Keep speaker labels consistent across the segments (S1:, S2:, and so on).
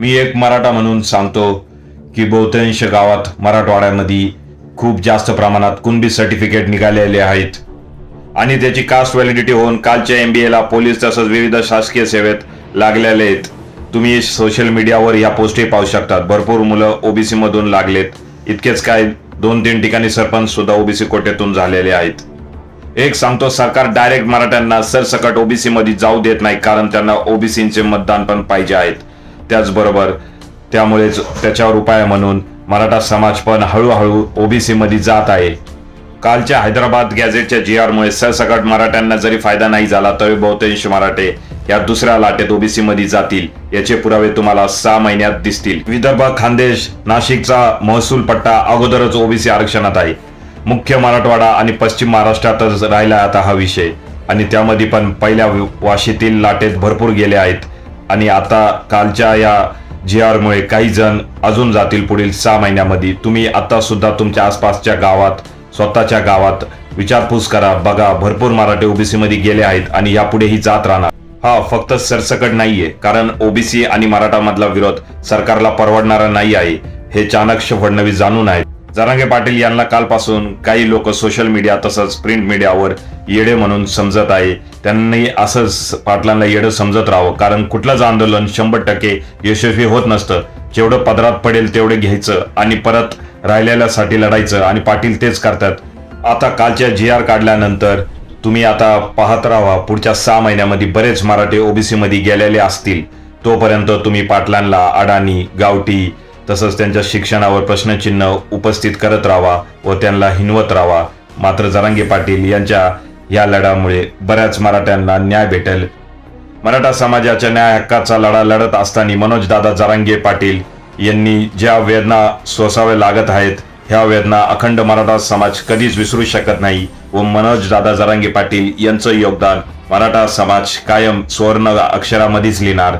S1: मी एक मराठा म्हणून सांगतो की बहुतांश गावात मराठवाड्यामध्ये खूप जास्त प्रमाणात कुणबी सर्टिफिकेट निघालेले आहेत. आणि त्याची कास्ट व्हॅलिडिटी होऊन कालच्या एम बी एला पोलीस तसंच विविध शासकीय सेवेत लागलेले आहेत. तुम्ही सोशल मीडियावर या पोस्टही पाहू शकतात. भरपूर मुलं ओबीसीमधून लागलेत. इतकेच काय दोन तीन ठिकाणी सरपंच सुद्धा ओबीसी कोट्यातून झालेले आहेत. एक सांगतो सरकार डायरेक्ट मराठ्यांना सरसकट ओबीसी मध्ये जाऊ देत नाही कारण त्यांना ओबीसीचे मतदान पण पाहिजे आहेत. त्याचबरोबर त्यामुळेच त्याच्यावर उपाय म्हणून मराठा समाज पण हळूहळू ओबीसी मध्ये जात आहे. कालच्या हैदराबाद गॅझेटच्या जी मुळे सरसकट मराठ्यांना जरी फायदा नाही झाला तरी बहुतांश मराठे या दुसऱ्या लाटेत ओबीसी मध्ये जातील याचे पुरावे तुम्हाला सहा महिन्यात दिसतील. विदर्भ खानदेश नाशिकचा महसूल पट्टा अगोदरच ओबीसी आरक्षणात आहे. मुख्य मराठवाडा आणि पश्चिम महाराष्ट्रातच राहिला आता हा विषय. आणि त्यामध्ये पण पहिल्या वाशीतील लाटेत भरपूर गेले आहेत. आणि आता कालच्या या जी मुळे काही जण अजून जातील पुढील सहा महिन्यामध्ये. तुम्ही आता सुद्धा तुमच्या आसपासच्या गावात स्वतःच्या गावात विचारपूस करा. बघा भरपूर मराठे ओबीसी मध्ये गेले आहेत आणि यापुढेही जात राहणार. हा फक्त सरसकट नाहीये. कारण ओबीसी आणि मराठा मधला विरोध सरकारला परवडणारा नाही आहे. हे चाणक्य फडणवीस जाणून आहेत. जरांगे पाटील यांना कालपासून काही लोक सोशल मीडिया तसंच प्रिंट मीडियावर येडे म्हणून समजत आहे. त्यांनी असंच पाटलांना येडं समजत राहावं. कारण कुठलंच आंदोलन शंभर टक्के यशस्वी होत नसतं. जेवढं पदरात पडेल तेवढे घ्यायचं आणि परत राहिलेल्यासाठी लढायचं आणि पाटील तेच करतात. आता कालच्या जी आर काढल्यानंतर तुम्ही आता पाहत राहा पुढच्या सहा महिन्यामध्ये बरेच मराठे ओबीसी मध्ये गेलेले असतील. तोपर्यंत तुम्ही पाटलांना अडाणी गावठी तसंच त्यांच्या शिक्षणावर प्रश्नचिन्ह उपस्थित करत राहावा व त्यांना हिनवत राहावा. मात्र जरांगे पाटील यांच्या या लढ्यामुळे बऱ्याच मराठ्यांना न्याय भेटेल. मराठा समाजाच्या न्याय हक्काचा लढा लढत असताना मनोजदादा जरांगे पाटील यांनी ज्या वेदना सोसाव्या लागत आहेत ह्या वेदना अखंड मराठा समाज कधीच विसरू शकत नाही व मनोज दादा जरांगे पाटील यांचं योगदान मराठा समाज कायम सुवर्ण अक्षरामध्येच लिहिणार.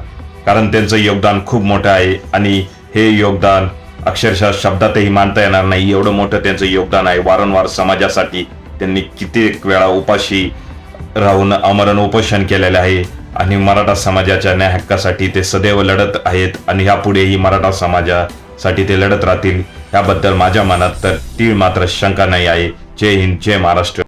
S1: कारण त्यांचं योगदान खूप मोठं आहे आणि हे योगदान अक्षरशः शब्दातही मानता येणार नाही. एवढं मोठं त्यांचं योगदान आहे. वारंवार समाजासाठी त्यांनी कित्येक वेळा उपाशी राहून अमरण उपोषण केलेले आहे आणि मराठा समाजाच्या न्याय हक्कासाठी ते सदैव लढत आहेत आणि ह्यापुढेही मराठा समाजासाठी ते लढत राहतील. याबद्दल माझ्या मनात तर ती मात्र शंका नाही आहे. जय हिंद जय महाराष्ट्र.